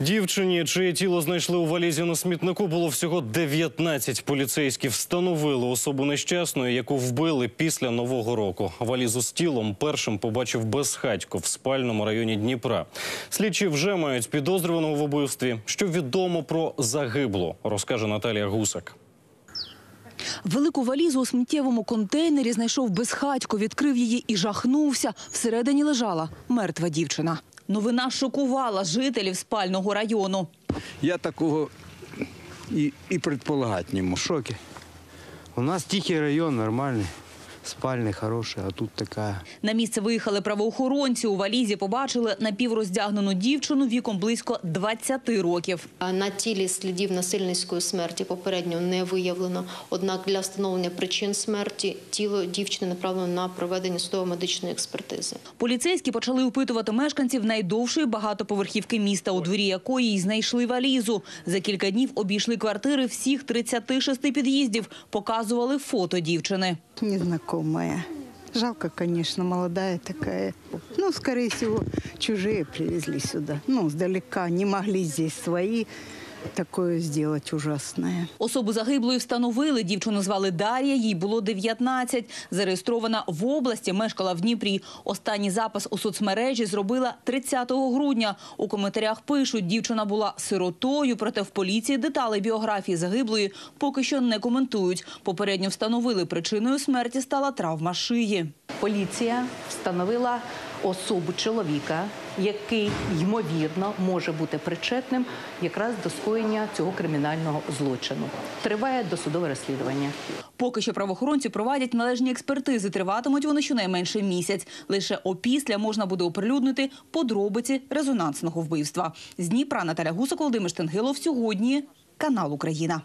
Дівчині, чиє тіло знайшли у валізі на смітнику, було всього 19. Поліцейські встановили особу нещасної, яку вбили після нового року. Валізу з тілом першим побачив безхатько в спальному районі Дніпра. Слідчі вже мають підозрюваного в убивстві. Що відомо про загиблу, розкаже Наталія Гусак. Велику валізу у сміттєвому контейнері знайшов безхатько, відкрив її і жахнувся. Всередині лежала мертва дівчина. Новина шокувала жителів спального району. Я такого і і предполагать не можу. Шоки. У нас тихий район, нормальный, спальный, хороший, а тут такая. На місце виїхали правоохоронці. У валізі побачили напівроздягнену дівчину віком близько 20 років. На тілі слідів насильницької смерті попередньо не виявлено. Однак для встановлення причин смерті тіло дівчини направлено на проведення судово-медичної експертизи. Поліцейські почали опитувати мешканців найдовшої багатоповерхівки міста, у дворі якої й знайшли валізу. За кілька днів обійшли квартири всіх 36 під'їздів, показували фото дівчини. Незнакомая. Жалко, конечно, молодая такая. Ну, скорее всего, чужие привезли сюда. Ну, сдалека не могли здесь свои такое сделать ужасное. Особу загиблої встановили. Дівчину звали Дар'я, їй було 19. Зареєстрована в області, мешкала в Дніпрі. Останній запис у соцмережі зробила 30 грудня. У коментарях пишуть, дівчина була сиротою, проте в поліції деталі біографії загиблої поки що не коментують. Попередньо встановили, причиною смерті стала травма шиї. Поліція встановила особу чоловіка, який ймовірно може бути причетним якраз до скоєння цього кримінального злочину. Триває досудове розслідування. Поки що правоохоронці проводять належні експертизи. Триватимуть вони щонайменше місяць. Лише опісля можна буде оприлюднити подробиці резонансного вбивства. З Дніпра Наталя Гусак, Володимир Штенгилов. Сьогодні канал Україна.